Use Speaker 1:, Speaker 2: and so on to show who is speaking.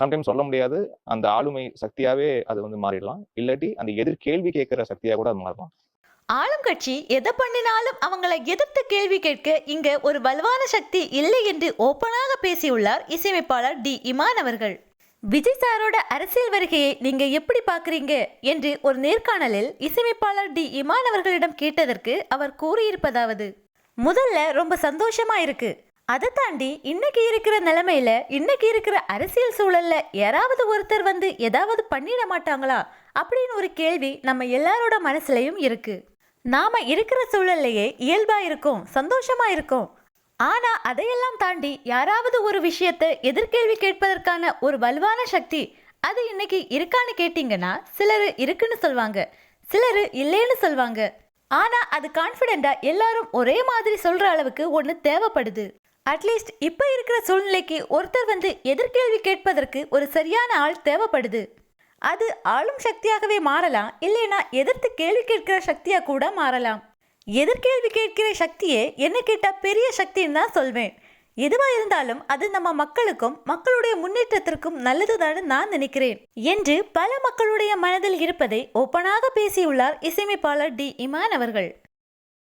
Speaker 1: Sometimes சொல்ல முடியாது. அந்த ஆளுமை சக்தியாவே அது வந்து மாறிடலாம். இல்லாட்டி அந்த எதிர் கேள்வி கேட்கிற சக்தியா கூட அது மாறலாம்.
Speaker 2: ஆளும் கட்சி எதை பண்ணினாலும் அவங்கள எதிர்த்து கேள்வி கேட்க இங்க ஒரு வலுவான சக்தி இல்லை என்று ஓப்பனாக பேசியுள்ளார் இசையமைப்பாளர் டி. இமான் அவர்கள். விஜய் சாரோட அரசியல் வருகையை நீங்க எப்படி பாக்குறீங்க என்று ஒரு நேர்காணலில் இசையமைப்பாளர் டி. இமான் அவர்களிடம் கேட்டதற்கு அவர் கூறியிருப்பதாவது முதல்ல ரொம்ப சந்தோஷமா இருக்கு. அதை தாண்டி இன்னைக்கு இருக்கிற நிலைமையில இன்னைக்கு இருக்கிற அரசியல் சூழல்ல யாராவது ஒருத்தர் வந்து ஏதாவது பண்ணிட மாட்டாங்களா? அப்படின்னு ஒரு கேள்வி நம்ம எல்லாரோட மனசுலயும் இருக்கு. நாம இருக்கிற சூழல்லையே இயல்பா இருக்கும் சந்தோஷமா இருக்கும். ஆனா அதையெல்லாம் தாண்டி யாராவது ஒரு விஷயத்தை எதிர்கேள்வி கேட்பதற்கான ஒரு வலுவான சக்தி அது இன்னைக்கு இருக்கான்னு கேட்டிங்கன்னா சிலர் இருக்குன்னு சொல்வாங்க சிலர் இல்லைன்னு சொல்வாங்க. ஆனா அது கான்ஃபிடென்ட்டா எல்லாரும் ஒரே மாதிரி சொல்ற அளவுக்கு ஒன்று தேவைப்படுது. அட்லீஸ்ட் இப்போ இருக்கிற சூழ்நிலைக்கு ஒருத்தர் வந்து எதிர்கேள்வி கேட்பதற்கு ஒரு சரியான ஆள் தேவைப்படுது. அது ஆளும் சக்தியாகவே மாறலாம் இல்லைனா எதிர்த்து கேள்வி கேட்கிற சக்தியாக கூட மாறலாம். எதிர்கேள்வி கேட்கிற சக்தியே என்ன கேட்டால் பெரிய சக்தின்னு தான் சொல்வேன். எதுவாக இருந்தாலும் அது நம்ம மக்களுக்கும் மக்களுடைய முன்னேற்றத்திற்கும் நல்லதுதான் நான் நினைக்கிறேன் என்று பல மக்களுடைய மனதில் இருப்பதை ஓப்பனாக பேசியுள்ளார் இசையமைப்பாளர் டி. இமான் அவர்கள்.